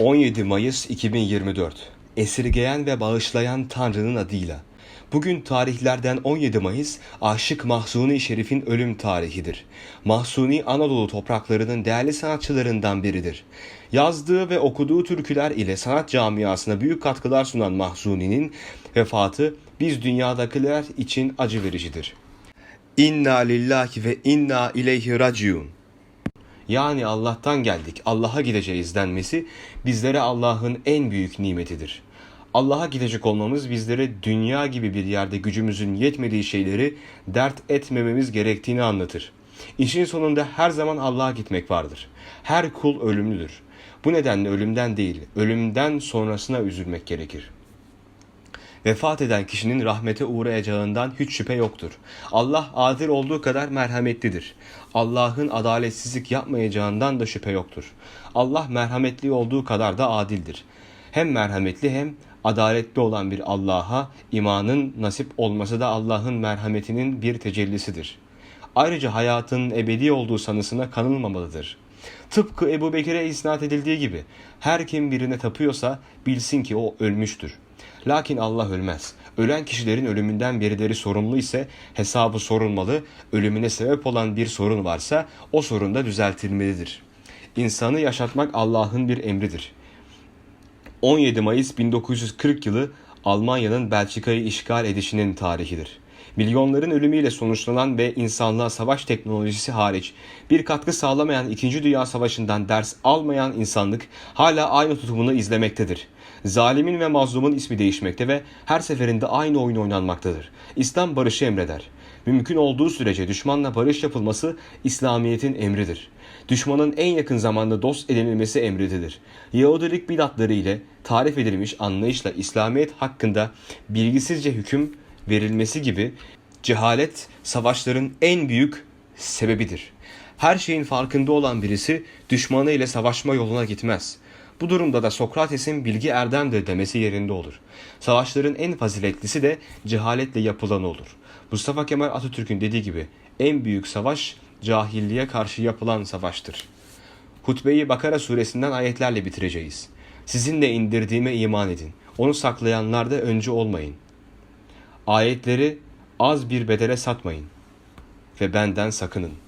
17 Mayıs 2024 Esirgeyen ve bağışlayan Tanrı'nın adıyla. Bugün tarihlerden 17 Mayıs Aşık Mahsuni Şerif'in ölüm tarihidir. Mahsuni Anadolu topraklarının değerli sanatçılarından biridir. Yazdığı ve okuduğu türküler ile sanat camiasına büyük katkılar sunan Mahsuni'nin vefatı biz dünyadakiler için acı vericidir. İnna lillahi ve inna ileyhi raciun. Yani Allah'tan geldik, Allah'a gideceğiz denmesi bizlere Allah'ın en büyük nimetidir. Allah'a gidecek olmamız bizlere dünya gibi bir yerde gücümüzün yetmediği şeyleri dert etmememiz gerektiğini anlatır. İşin sonunda her zaman Allah'a gitmek vardır. Her kul ölümlüdür. Bu nedenle ölümden değil, ölümden sonrasına üzülmek gerekir. Vefat eden kişinin rahmete uğrayacağından hiç şüphe yoktur. Allah adil olduğu kadar merhametlidir. Allah'ın adaletsizlik yapmayacağından da şüphe yoktur. Allah merhametli olduğu kadar da adildir. Hem merhametli hem adaletli olan bir Allah'a imanın nasip olması da Allah'ın merhametinin bir tecellisidir. Ayrıca hayatın ebedi olduğu sanısına kanılmamalıdır. Tıpkı Ebu Bekir'e isnat edildiği gibi her kim birine tapıyorsa bilsin ki o ölmüştür. Lakin Allah ölmez. Ölen kişilerin ölümünden birileri sorumlu ise hesabı sorulmalı, ölümüne sebep olan bir sorun varsa o sorun da düzeltilmelidir. İnsanı yaşatmak Allah'ın bir emridir. 17 Mayıs 1940 yılı Almanya'nın Belçika'yı işgal edişinin tarihidir. Milyonların ölümüyle sonuçlanan ve insanlığa savaş teknolojisi hariç bir katkı sağlamayan 2. Dünya Savaşı'ndan ders almayan insanlık hala aynı tutumunu izlemektedir. Zalimin ve mazlumun ismi değişmekte ve her seferinde aynı oyun oynanmaktadır. İslam barışı emreder. Mümkün olduğu sürece düşmanla barış yapılması İslamiyet'in emridir. Düşmanın en yakın zamanda dost edinilmesi emridir. Yahudilik bidatları ile tarif edilmiş anlayışla İslamiyet hakkında bilgisizce hüküm verilmesi gibi cehalet savaşların en büyük sebebidir. Her şeyin farkında olan birisi düşmanı ile savaşma yoluna gitmez. Bu durumda da Sokrates'in bilgi erdemdir demesi yerinde olur. Savaşların en faziletlisi de cehaletle yapılan olur. Mustafa Kemal Atatürk'ün dediği gibi en büyük savaş cahilliğe karşı yapılan savaştır. Hutbeyi Bakara suresinden ayetlerle bitireceğiz. Sizinle indirdiğime iman edin. Onu saklayanlarda önce olmayın. Ayetleri az bir bedele satmayın ve benden sakının.''